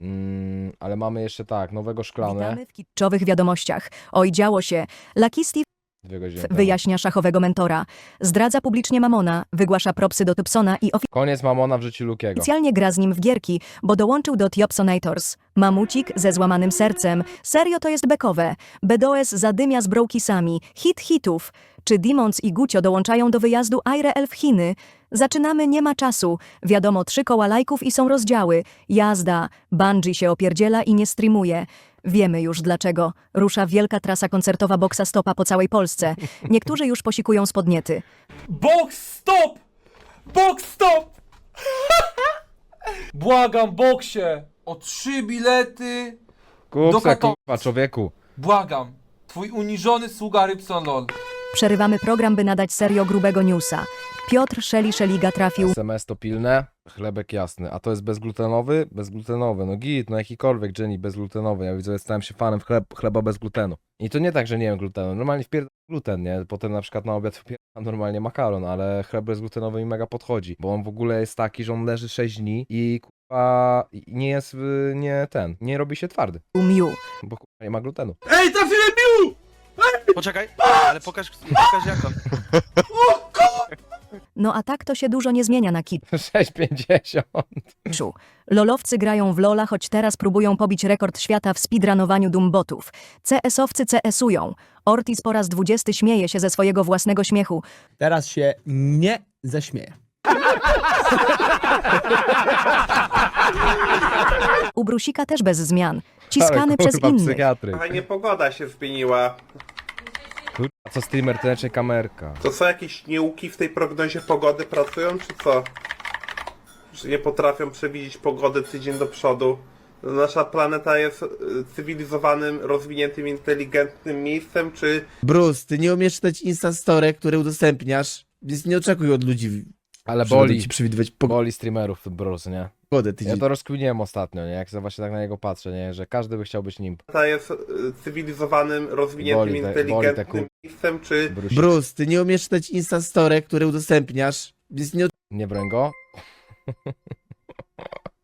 Mm, ale mamy jeszcze tak, nowego szklane. Witamy w kiczowych wiadomościach. Oj, działo się. Lucky Steve Dwie godziny temu. wyjaśnia szachowego mentora. Zdradza publicznie Mamona, wygłasza propsy do Typsona i Koniec Mamona w życiu Lukiego. oficjalnie gra z nim w gierki, bo dołączył do Tiopsonators. Mamucik ze złamanym sercem. Serio to jest bekowe. BDOS zadymia z brokisami. Hit hitów. Czy Demons i Gucio dołączają do wyjazdu Aire w Chiny? Zaczynamy, nie ma czasu. Wiadomo, trzy koła lajków i są rozdziały. Jazda. Bungie się opierdziela i nie streamuje. Wiemy już dlaczego. Rusza wielka trasa koncertowa Boxa Stopa po całej Polsce. Niektórzy już posikują spodniety. Box stop! Box stop! Błagam, boksie! O trzy bilety! Kup Do se, Katowic. kurwa, człowieku. Błagam! Twój uniżony sługa Rybson LOL. Przerywamy program, by nadać serio grubego newsa. Piotr Szeli-Szeliga trafił SMS to pilne, chlebek jasny. A to jest bezglutenowy? Bezglutenowy. No git, no jakikolwiek Jenny bezglutenowy. Ja widzę, stałem się fanem chleb, chleba bez glutenu. I to nie tak, że nie wiem glutenu. Normalnie wpierdam gluten, nie? Potem na przykład na obiad wpierdam normalnie makaron, ale chleb bezglutenowy mi mega podchodzi. Bo on w ogóle jest taki, że on leży 6 dni i i nie jest, y, nie ten, nie robi się twardy. Miu. Bo nie ma glutenu. Ej, trafiłem Miu! Poczekaj, ale pokaż, pokaż jak on. No a tak to się dużo nie zmienia na 6,50. kiczu. Lolowcy grają w Lola, choć teraz próbują pobić rekord świata w speedrunowaniu Dumbotów. CS-owcy CS-ują. Ortiz po raz 20 śmieje się ze swojego własnego śmiechu. Teraz się nie zaśmieję. U Brusika też bez zmian. Ciskany Ale, przez kurwa, innych. psychiatry. Fajnie pogoda się zmieniła. Kurwa, co streamer, to raczej kamerka. To są jakieś nieuki w tej prognozie pogody pracują, czy co? Że nie potrafią przewidzieć pogody tydzień do przodu. Nasza planeta jest y, cywilizowanym, rozwiniętym, inteligentnym miejscem, czy Bruce, ty nie umiesz czytać Instastory, które udostępniasz, więc nie oczekuj od ludzi, Ale boli, ci przewidywać boli streamerów bros, nie? pogodę Ja tydzień. to rozkminiłem ostatnio, nie? Jak sobie właśnie tak na niego patrzę, nie? Że każdy by chciał być nim. planeta jest y, cywilizowanym, rozwiniętym, Boli te- boli te inteligentnym kur- miejscem, czy Brusi. Bruce, ty nie umiesz czytać Instastory, które udostępniasz, więc nie Nie broń go.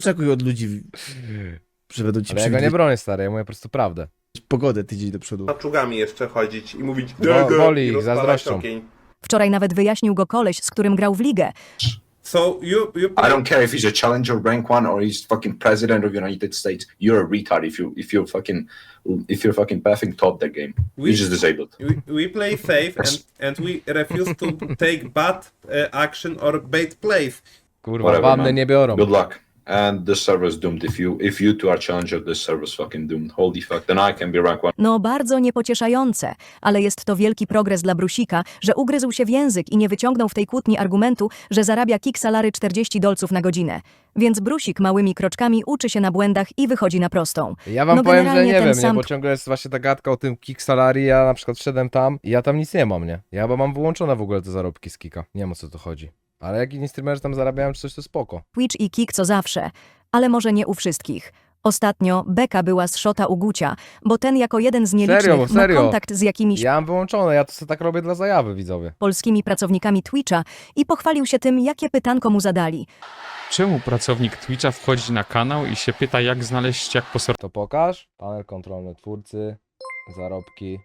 oczekuj od ludzi, że będą ci Ale ja go nie przewidywać bronię, stary, ja mówię po prostu prawdę. pogodę tydzień do przodu. maczugami jeszcze chodzić i mówić Bo- boli i ich, rozpalać ogień. Wczoraj nawet wyjaśnił go koleś, z którym grał w ligę. So you, you I don't care if he's a challenger rank one or he's fucking president of the United States. You're a retard if you if you're fucking if you're fucking pathing top that game. We- You're just disabled. We, we play safe and, and we refuse to take bad uh, action or bait plays. Kurwa, Whatever, wanny man. nie biorą. Good luck. And this server's doomed. If you if you two are challenger, this server's fucking doomed. Holy fuck. Then I can be rank one. No bardzo niepocieszające, ale jest to wielki progres dla Brusika, że ugryzł się w język i nie wyciągnął w tej kłótni argumentu, że zarabia kick salary 40 dolców na godzinę. Więc Brusik małymi kroczkami uczy się na błędach i wychodzi na prostą. Ja wam No powiem, że generalnie nie ten wiem, nie? sam- Bo ciągle jest właśnie ta gadka o tym kick salary, ja na przykład wszedłem tam i ja tam nic nie mam, nie? Ja chyba mam wyłączone w ogóle te zarobki z kika. Nie wiem o co to chodzi. Ale jak inni streamerzy tam zarabiają czy coś, to spoko. Twitch i kick co zawsze, ale może nie u wszystkich. Ostatnio beka była z szota u Gucia, bo ten jako jeden z nielicznych Serio, ma serio. kontakt z jakimiś Ja mam wyłączone, ja to sobie tak robię dla zajawy, widzowie. polskimi pracownikami Twitcha i pochwalił się tym, jakie pytanko mu zadali. Czemu pracownik Twitcha wchodzi na kanał i się pyta, jak znaleźć, jak? To pokaż. Panel kontrolny twórcy, zarobki.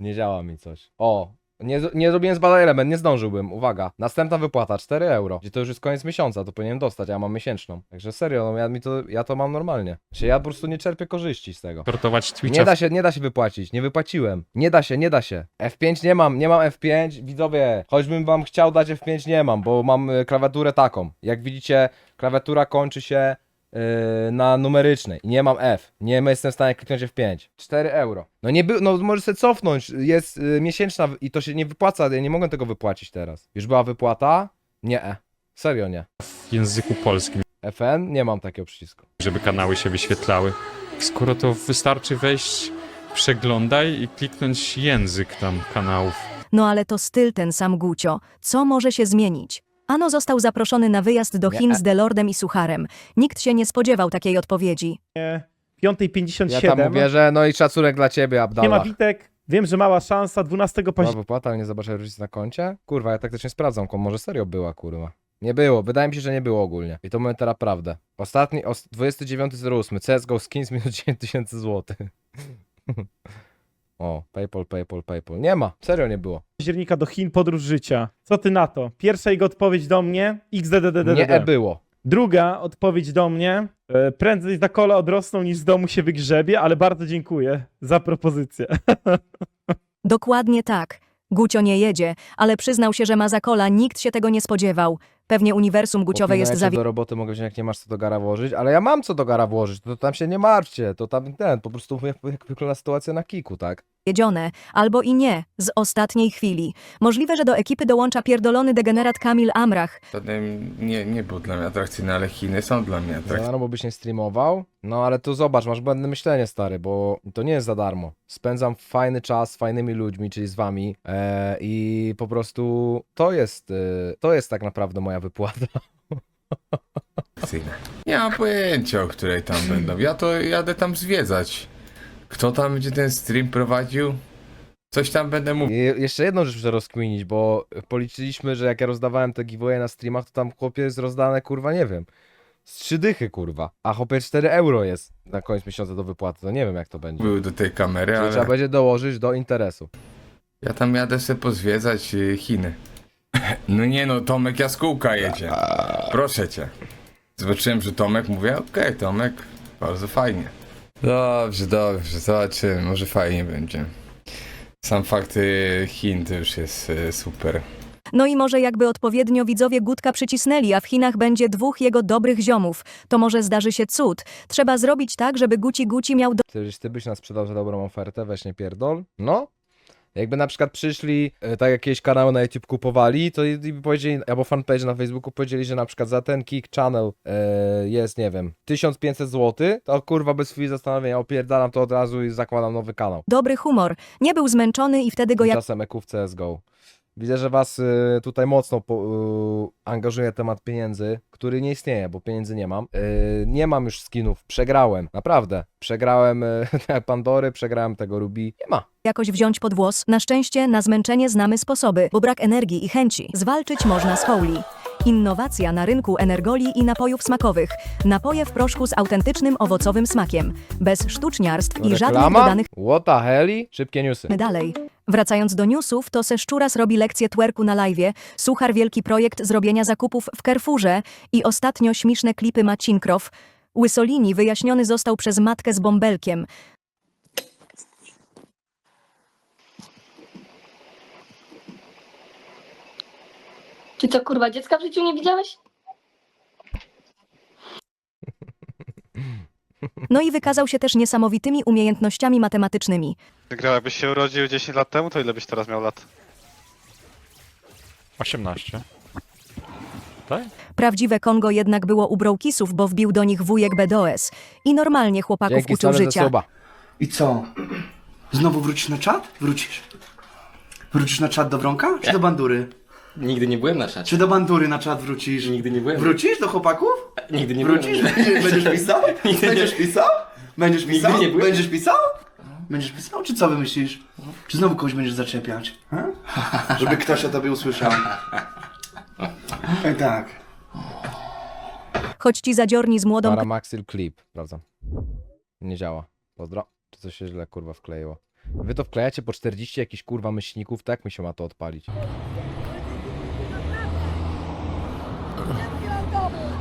Nie działa mi coś. O, nie, z- nie zrobiłem zbadaj element, nie zdążyłbym. Uwaga, następna wypłata 4 euro. Gdzie to już jest koniec miesiąca, to powinienem dostać, a ja mam miesięczną. Także serio, no ja, mi to, ja to mam normalnie. Znaczy, ja po prostu nie czerpię korzyści z tego. Twitcha Nie da się, nie da się wypłacić, nie wypłaciłem. Nie da się, nie da się. F5 nie mam, nie mam F5, widzowie. Choćbym wam chciał dać F5, nie mam, bo mam y, klawiaturę taką. Jak widzicie, klawiatura kończy się na numerycznej i nie mam F. Nie jestem w stanie kliknąć F5. 4 euro. No nie by, no możesz sobie cofnąć, jest y, miesięczna i to się nie wypłaca, ja nie mogę tego wypłacić teraz. Już była wypłata? Nie. e. Serio nie. w języku polskim, FN? Nie mam takiego przycisku. żeby kanały się wyświetlały. Skoro to wystarczy wejść, przeglądaj i kliknąć język tam kanałów. No ale to styl ten sam Gucio. Co może się zmienić? Ano został zaproszony na wyjazd do Chin z Delordem i Sucharem. Nikt się nie spodziewał takiej odpowiedzi. 5.57. Ja tam mówię, że no i szacunek dla ciebie, Nie ma Abdallah. bitek. Wiem, że mała szansa 12 Była października. wypłata, ale nie zobaczę różnicy na koncie? Kurwa, ja taktycznie sprawdzam, ko- może serio była, kurwa. Nie było, wydaje mi się, że nie było ogólnie. I to mamy teraz prawdę. Ostatni, os 29.08, CSGO skins minus 9000 zł. o, PayPal, PayPal, PayPal. Nie ma, serio nie było. października do Chin podróż życia. Co ty na to? Pierwsza jego odpowiedź do mnie XDDDD. Nie e było. Druga odpowiedź do mnie. e, Prędzej za kola odrosną niż z domu się wygrzebie, ale bardzo dziękuję za propozycję. Dokładnie tak. Gucio nie jedzie, ale przyznał się, że ma za kola, nikt się tego nie spodziewał. Pewnie uniwersum guciowe jest Popinajcie do roboty, mogę wziąć, jak nie masz co do gara włożyć, ale ja mam co do gara włożyć, to tam się nie martwcie, to tam ten, po prostu jak, jak wygląda sytuacja na kiku, tak? Albo i nie, z ostatniej chwili. Możliwe, że do ekipy dołącza pierdolony degenerat Kamil Amrach. To nie, nie był dla mnie atrakcyjny, ale Chiny są dla mnie Za atrakcyjne. darmo byś nie streamował? No ale tu zobacz, masz błędne myślenie, stary, bo to nie jest za darmo. Spędzam fajny czas z fajnymi ludźmi, czyli z wami e, i po prostu to jest, e, to jest tak naprawdę moja wypłata. Nie mam pojęcia, o której tam będą. Ja to jadę tam zwiedzać. Kto tam będzie ten stream prowadził? Coś tam będę mówił. I jeszcze jedną rzecz muszę rozkminić, bo policzyliśmy, że jak ja rozdawałem te giveawaye na streamach, to tam chłopie jest rozdane, kurwa, nie wiem, z trzy dychy, kurwa, a chłopie 4 euro jest na koniec miesiąca do wypłaty, to nie wiem jak to będzie. Były do tej kamery, Czyli ale trzeba będzie dołożyć do interesu. ja tam jadę sobie pozwiedzać y, Chiny. No nie no, Tomek Jaskółka jedzie. Proszę cię. Zobaczyłem, że Tomek, mówię, okej, Tomek, bardzo fajnie. Dobrze, dobrze, zobaczymy, może fajnie będzie. Sam fakt y, Chin to już jest y, super. No i może jakby odpowiednio widzowie Gutka przycisnęli, a w Chinach będzie dwóch jego dobrych ziomów. To może zdarzy się cud. Trzeba zrobić tak, żeby Guci Guci miał do Ty, ty byś nas sprzedał za dobrą ofertę, weź nie pierdol. No. Jakby na przykład przyszli, e, tak jakieś kanały na YouTube kupowali, to i, i by powiedzieli, albo fanpage na Facebooku powiedzieli, że na przykład za ten Kick Channel e, jest, nie wiem, 1500 zł, to kurwa bez chwili zastanowienia opierdalam to od razu i zakładam nowy kanał. dobry humor. Nie był zmęczony i wtedy go jak Tymczasem w CSGO. Widzę, że was y, tutaj mocno po, y, angażuje temat pieniędzy, który nie istnieje, bo pieniędzy nie mam. Y, nie mam już skinów, przegrałem, naprawdę. Przegrałem y, Pandory, przegrałem tego Ruby. Nie ma. jakoś wziąć pod włos. Na szczęście na zmęczenie znamy sposoby, bo brak energii i chęci. Zwalczyć można z Holy. Innowacja na rynku energoli i napojów smakowych. Napoje w proszku z autentycznym owocowym smakiem. Bez sztuczniarstw i żadnych Reklama? dodanych What the heli? Szybkie newsy. Dalej. Wracając do newsów, to se Szczuras robi lekcję twerku na live'ie, Suchar wielki projekt zrobienia zakupów w Carrefourze i ostatnio śmieszne klipy ma Cinkrow. Łysolini wyjaśniony został przez matkę z bąbelkiem. Ty co kurwa dziecka w życiu nie widziałeś? No i wykazał się też niesamowitymi umiejętnościami matematycznymi. Grał, jakbyś się urodził 10 lat temu, to ile byś teraz miał lat? 18. Prawdziwe Kongo jednak było u Brokisów, bo wbił do nich wujek BDOS. I normalnie chłopaków Dzięki uczył stary życia. I co? Znowu wrócisz na czat? Wrócisz. Wrócisz na czat do Wronka? Czy do Bandury? Nigdy nie byłem na czacie. Czy do Bandury na czat wrócisz? Nigdy nie byłem. Wrócisz do chłopaków? Nigdy nie Wrócisz? byłem. Będziesz, będziesz pisał? Nigdy nie. Będziesz pisał? Będziesz pisał? nie byłem. Będziesz pisał? Będziesz pisał? Czy co wymyślisz? Czy znowu kogoś będziesz zaczepiać? Ha? Żeby ktoś o tobie usłyszał. E, tak. Choć ci zadziorni z młodą Paramaxil Clip, sprawdzam. Nie działa. Pozdro. Czy coś się źle kurwa wkleiło? Wy to wklejacie po 40 jakichś kurwa myślników, tak mi się ma to odpalić.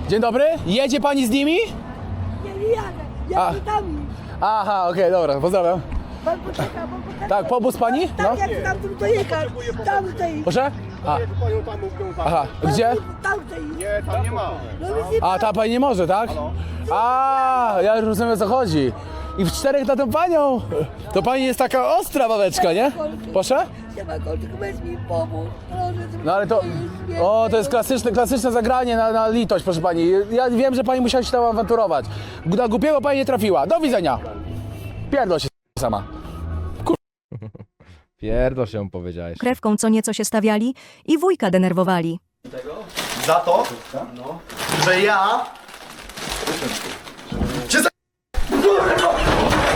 Dzień dobry. Jedzie pani z nimi? Nie, nie jadę. Ja tam. Aha, okej, dobra, pozdrawiam. Pan poczeka, bo potem... Tak, pomóc pani? Tam jak tam tu dojechać. Tam tej. Proszę? A. Aha, gdzie? Tam tej. Nie, tam nie ma. No nie A ta pani nie może, tak? A, ja już rozumiem o co chodzi. I w czterech na tą panią. To pani jest taka ostra babeczka, nie? Proszę? weź mi pomóż. Proszę, No ale to. O, to jest klasyczne, klasyczne zagranie na, na litość, proszę pani. Ja wiem, że pani musiała się tam awanturować. Na głupiego pani nie trafiła. Do widzenia. Pierdol się sama. Pierdol się powiedziałeś. krewką co nieco się stawiali i wujka denerwowali. Za to, że ja...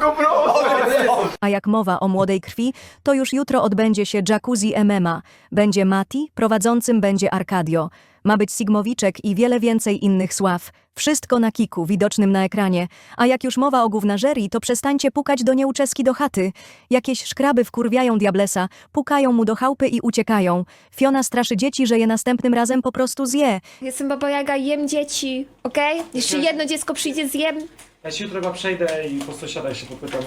Go, proszę! A jak mowa o młodej krwi, to już jutro odbędzie się jacuzzi MMA. Będzie Mati, prowadzącym będzie Arkadio. Ma być Sigmowiczek i wiele więcej innych sław. Wszystko na kiku, widocznym na ekranie. A jak już mowa o gównażerii, to przestańcie pukać do nieuczeski do chaty. Jakieś szkraby wkurwiają Diablesa, pukają mu do chałupy i uciekają. Fiona straszy dzieci, że je następnym razem po prostu zje. Jestem Baba Jaga, jem dzieci, okej? Jeszcze jedno dziecko przyjdzie, zjem. Ja się jutro chyba przejdę i po sąsiada się popytam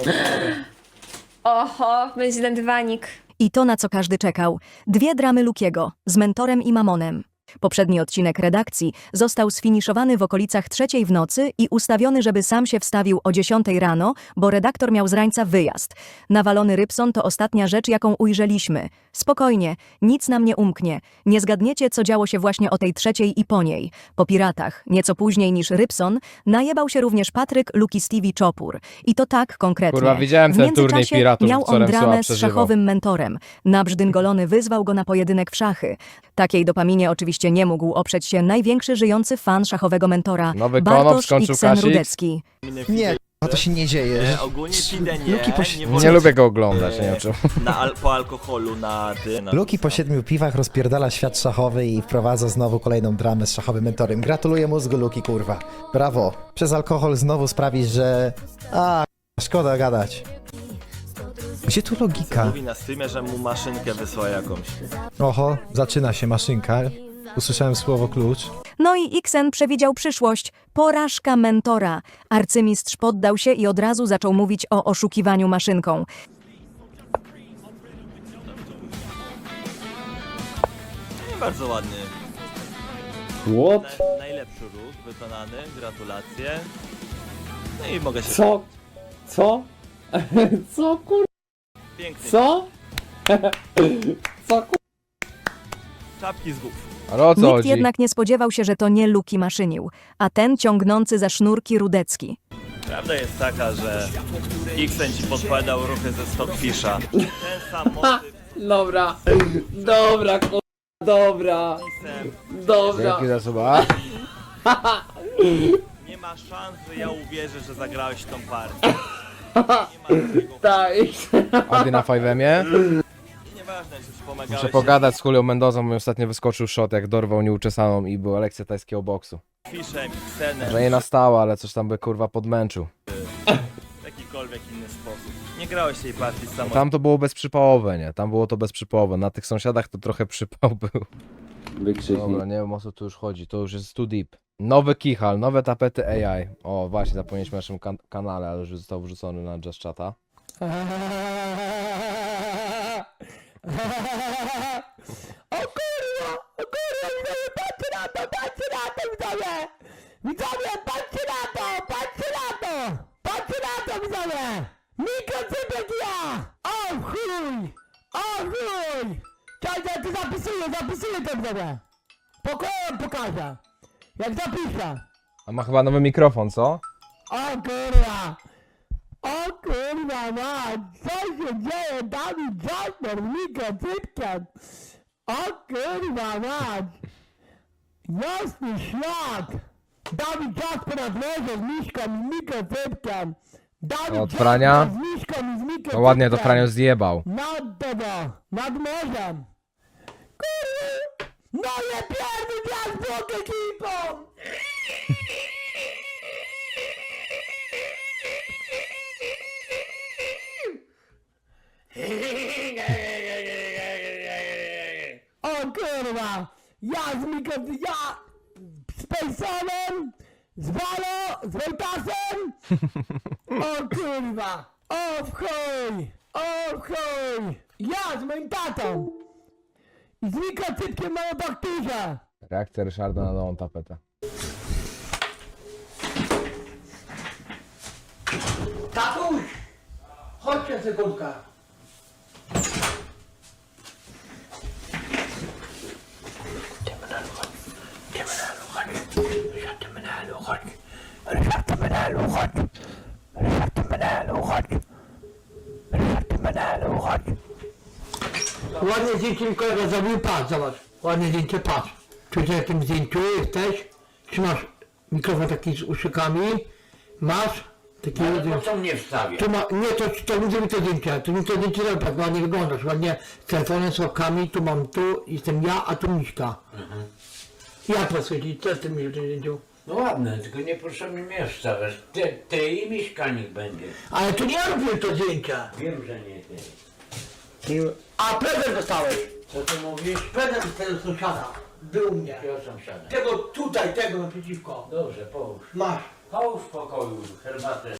o Oho, będzie ten dywanik. I to, na co każdy czekał. Dwie dramy Lukiego z mentorem i mamonem. Poprzedni odcinek redakcji został sfiniszowany w okolicach trzeciej w nocy i ustawiony, żeby sam się wstawił o dziesiątej rano, bo redaktor miał z rańca wyjazd. Nawalony Rybson to ostatnia rzecz, jaką ujrzeliśmy. Spokojnie, nic nam nie umknie. Nie zgadniecie, co działo się właśnie o tej trzeciej i po niej. Po piratach, nieco później niż Rybson, najebał się również Patryk Luki Stevie Czopur. I to tak konkretnie. Kurwa, widziałem W ten turniej międzyczasie piratów, miał on dramę z szachowym mentorem. Nabrzdyngolony wyzwał go na pojedynek w szachy. Takiej dopaminie oczywiście nie mógł oprzeć się największy żyjący fan szachowego mentora, Nowy Konop Bartosz skończył Kasik. Rudecki. Nie, a to się nie dzieje. Ogólnie pidę Luki po, nie, Nie lubię go oglądać, nie wiem czemu. na al po alkoholu, na ty. Na... Luki po siedmiu piwach rozpierdala świat szachowy i wprowadza znowu kolejną dramę z szachowym mentorem. Gratuluję mózgu Luki, kurwa. Brawo. Przez alkohol znowu sprawisz, że... A, szkoda gadać. Gdzie tu logika? Mówi na streamie, że mu maszynkę wysła jakąś. Oho, zaczyna się maszynka. Usłyszałem słowo klucz. No i Xen przewidział przyszłość. Porażka mentora. Arcymistrz poddał się i od razu zaczął mówić o oszukiwaniu maszynką. Nie bardzo ładny. What? Na, najlepszy ruch wykonany, gratulacje. No i mogę się... Co? Co? Co kur... Piękny. Co? Co kur... Czapki z głów. Ale o co Nikt chodzi? jednak nie spodziewał się, że to nie Luki maszynił, a ten ciągnący za sznurki Rudecki. Prawda jest taka, że Xen ci podpowiadał ruchy ze Stockfisha. Ten sam motyw Dobra. Dobra, kur... Dobra. Dobra. Dzięki za suba. Nie ma szans, że ja uwierzę, że zagrałeś tą partię. Nie ma takiego... Tak. Ady na 5M-ie. Nieważne, czy. Muszę pogadać z Julio Mendozą, bo mi ostatnio wyskoczył shot, jak dorwał nieuczesaną i była lekcja tajskiego boksu. Że nie nastała, ale coś tam by kurwa podmęczył. w jakikolwiek inny sposób. Nie grałeś tej partii samo. tam to było bezprzypałowe, nie? Tam było to bezprzypałowe. Na tych sąsiadach to trochę przypał był. Dobra, nie wiem o co tu już chodzi, to już jest too deep. Nowy kichal, nowe tapety AI. O, właśnie, zapomnieliśmy o naszym kan kanale, ale już został wrzucony na Just Chata. O kurwa! O kurwa! Widzowie, patrzcie na to! Patrzcie na to, widzowie! Widzowie, patrzcie na to! Patrzcie na to! Patrzcie na to, widzowie! Mikrocypek ja! O chuj! O chuj! Czekaj, ty zapisuję, zapisuję to, widzowie! Pokojem pokażę! Jak zapiszę! A ma chyba nowy mikrofon, co? O kurwa! O kurwa mać! Co się dzieje? Dawid Jasper z mikrocypkiem! O kurwa mać! Jasny świat! Dawid Jasper na dworze z miszką i mikrocypkiem! Dawid Od prania? Jasper z miszką i z! No ładnie to Franio zjebał. Nad tego! Nad morzem! Kurwa! No nie pierdol ja z ekipą! O kurwa! Ja z mikro... Ja... Z Pejsonem! Z Walo! Z Wojtasem! O kurwa! O w chuj! O w chuj! Ja z moim tatą! I z mikrocypkiem na doktorze! Reakcja Ryszarda na nową tapetę. Tatuś! Chodźcie sekundkę! Ładnie zdjęcie mi kolega zrobił, patrz, zobacz. Ładnie zdjęcie, patrz. Czy na tym zdjęciu jesteś? Trzymasz mikrofon taki z uszykami. Masz Takie Ale po co mnie wstawia? Tu ma, nie, to, to ludzie mi te zdjęcia, tu mi te zdjęcia robią, tak ładnie wyglądasz, ładnie z telefonem, z okami, tu mam tu, jestem ja, a tu Miśka. Ja pracuję, co ty mi zdjęciu? No ładne, tylko niepotrzebnie mnie wstawiasz. Ty, ty i mieszkanik będzie. Ale to nie ja robiłem to zdjęcia. Wiem, że nie ty. A prezent dostałeś? Co ty mówisz? Prezent z tego sąsiada. Był u mnie. Ja sąsiada. Tego tutaj, tego naprzeciwko. Dobrze, połóż. Masz. Połóż w pokoju herbatę.